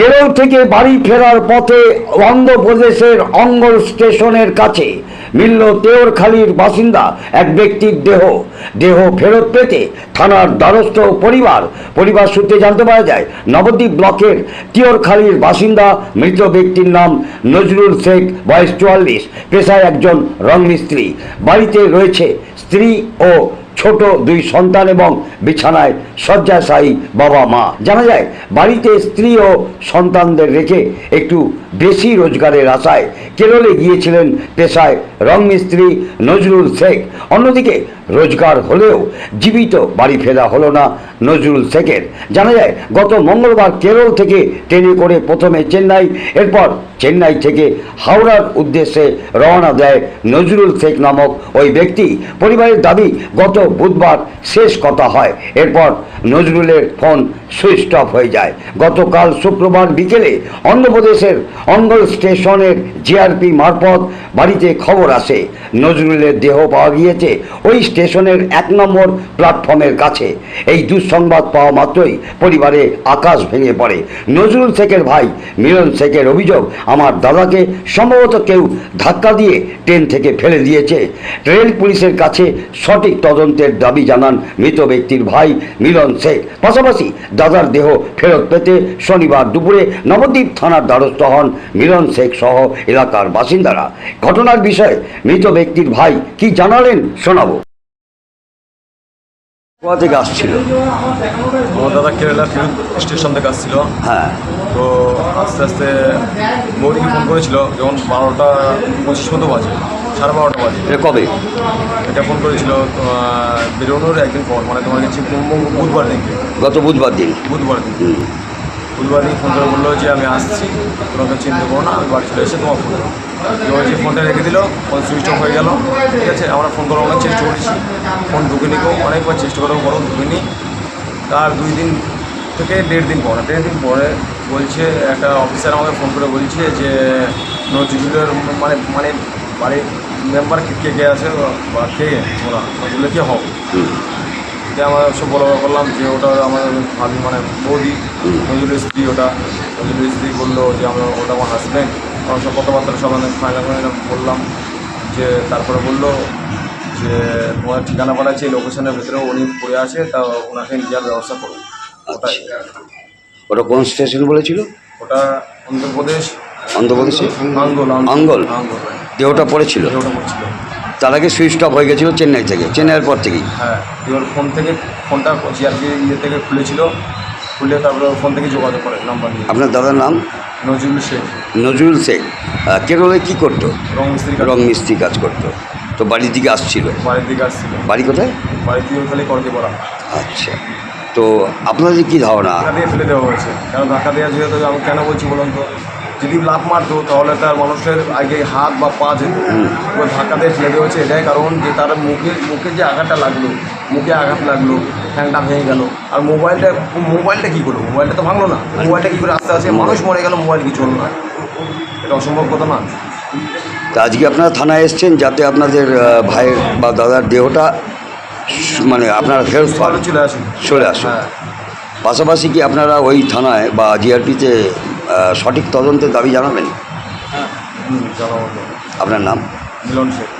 কেরল থেকে বাড়ি ফেরার পথে অন্ধ্রপ্রদেশের অঙ্গল স্টেশনের কাছে মিলল তেওরখালীর বাসিন্দা এক ব্যক্তির দেহ। দেহ ফেরত পেতে থানার দ্বারস্থ পরিবার পরিবার সূত্রে জানতে পারা যায়, নবদ্বীপ ব্লকের তিওরখালীর বাসিন্দা মৃত ব্যক্তির নাম নজরুল শেখ, বয়স চুয়াল্লিশ, পেশায় একজন রং মিস্ত্রি। বাড়িতে রয়েছে স্ত্রী ও ছোট দুই সন্তান এবং বিছানায় শয্যাশায়ী বাবা মা। জানা যায়, বাড়িতে স্ত্রী ও সন্তানদের রেখে একটু বেশি রোজগারের আশায় কেরলে গিয়েছিলেন পেশায় রং মিস্ত্রি নজরুল শেখ। অন্যদিকে রোজগার হলেও জীবিত বাড়ি ফেরা হলো না নজরুল শেখের। জানা যায়, গত মঙ্গলবার কেরল থেকে ট্রেনে করে প্রথমে চেন্নাই, এরপর চেন্নাই থেকে হাওড়ার উদ্দেশ্যে রওনা দেয় নজরুল শেখ নামক ওই ব্যক্তি। পরিবারের দাবি, গত বুধবার শেষ কথা হয়। এরপর নজরুলের ফোন সুইচ অফ হয়ে যায়। গতকাল শুক্রবার বিকেলে অন্ধ্রপ্রদেশের অঙ্গল স্টেশনের জিআরপি মারফত বাড়িতে খবর আসে। নজরুলের দেহ পাওয়া গিয়েছে ওই স্টেশনের এক নম্বর প্ল্যাটফর্মের কাছে। এই দুঃসংবাদ পাওয়া মাত্রই পরিবারে আকাশ ভেঙে পড়ে। নজরুল শেখের ভাই মিলন শেখের অভিযোগ, আমার দাদাকে সম্ভবত কেউ ধাক্কা দিয়ে ট্রেন থেকে ফেলে দিয়েছে। রেল পুলিশের কাছে সঠিক তদন্তের দাবি জানান মৃত ব্যক্তির ভাই মিলন শেখ। পাশাপাশি দাদার দেহ ফেরত পেতে শনিবার দুপুরে নবদ্বীপ থানার দ্বারস্থ হন মিলন শেখ সহ এলাকার বাসিন্দারা। ঘটনার বিষয়ে মৃত ব্যক্তির ভাই কি জানালেন শোনাবো। কোথা থেকে আসছিল? আমার দাদা কেরালা স্টেশন থেকে আসছিল। হ্যাঁ। তো আস্তে আস্তে বৌদিকে ফোন করেছিল যখন বারোটা পঁচিশ মতো বাজে। সাড়ে বারোটা বাজে। এটা কবে? এটা ফোন করেছিল বেরোনোর একদিন পর মানে তোমার কাছে বুধবার দিনকে গত বুধবার দিন। বুধবার দিন। বুধবার দিন ফোন করে বলল যে আমি আসছি তোমাকে চিনতে পারো না আমি বাড়ি চলে এসে তোমার ফোন এবার যে ফোনটা রেখে দিল ফোন সুইচ অফ হয়ে গেল। ঠিক আছে আমরা ফোন করার অনেক চেষ্টা করেছি। ফোন ঢুকে নিকেও অনেকবার চেষ্টা করার পরও ঢুকে নি তার দুই দিন থেকে দেড় দিন পরে দেড় দিন পরে বলছে একটা অফিসার আমাকে ফোন করে বলছে যে নজরুলের মানে মানে বাড়ির মেম্বার কে কে আছে বা কে ওরা নজরুলের কে হবে। যে আমরা সব বলা করলাম যে ওটা আমার ভাবি মানে বৌদি নজরুল স্ত্রী ওটা নজরুলের স্ত্রী বলল যে আমরা ওটা আমার হাজব্যান্ড আমরা সব কথাবার্তা সব ফাইনাল করে বললাম যে তারপরে বলল যে তোমার ঠিকানা পাঠাচ্ছে লোকেশনের ভেতরে উনি পড়ে আছে তা ওনাকে নিয়ে যাওয়ার ব্যবস্থা করো। ওটাই। ওটা কোন স্টেশন বলেছিল? ওটা অন্ধ্রপ্রদেশ। অন্ধ্রপ্রদেশে? আঙ্গল আঙ্গল? আঙ্গল। দেহটা পড়েছিল। তার আগে সুইচ অফ হয়ে গেছিল চেন্নাই থেকে চেন্নাইয়ের পর থেকেই। হ্যাঁ এবার ফোন থেকে ফোনটা জিআরপি ইয়ে থেকে খুলেছিল। খুলে তারপরে ফোন থেকে যোগাযোগ করে নাম্বার নিয়ে। আপনার দাদার নাম? নজরুল শেখ। নজরুল শেখ। কেরলে কি করতো? রং মিস্ত্রি রং মিস্ত্রি কাজ করতো। তো বাড়ির দিকে আসছিল? বাড়ির দিকে আসছিল। বাড়ি কোথায়? বাড়ি থেকে খালি করতে পড়া আচ্ছা। তো আপনাদের কি ধারণা? দিয়ে ফেলে দেওয়া হয়েছে। কারণ ধাক্কা দেওয়া যেহেতু আমি কেন বলছি বলুন তো? যদি লাভ মারতো তাহলে তার মানুষের আগে হাত বা পা যেত ওই ধাক্কা দিয়ে ফেলে দেওয়া হয়েছে এটাই কারণ যে তার মুখে মুখে যে আঘাতটা লাগল মুখে আঘাত লাগল ফ্যানটা ভেঙে গেল। আর মোবাইলটা মোবাইলটা কী করল? মোবাইলটা তো ভাঙলো না। মোবাইলটা কী করে আস্তে আস্তে মানুষ মরে গেল মোবাইল কিছু হলো না। এটা অসম্ভব কথা না। তা আজকে আপনারা থানায় এসছেন যাতে আপনাদের ভাইয়ের বা দাদার দেহটা মানে আপনারা ফেরত চলে আসুন। চলে আসুন। হ্যাঁ। পাশাপাশি কি আপনারা ওই থানায় বা জিআরপিতে সঠিক তদন্তের দাবি জানাবেন? হুম আপনার নাম? মিলন শেখ।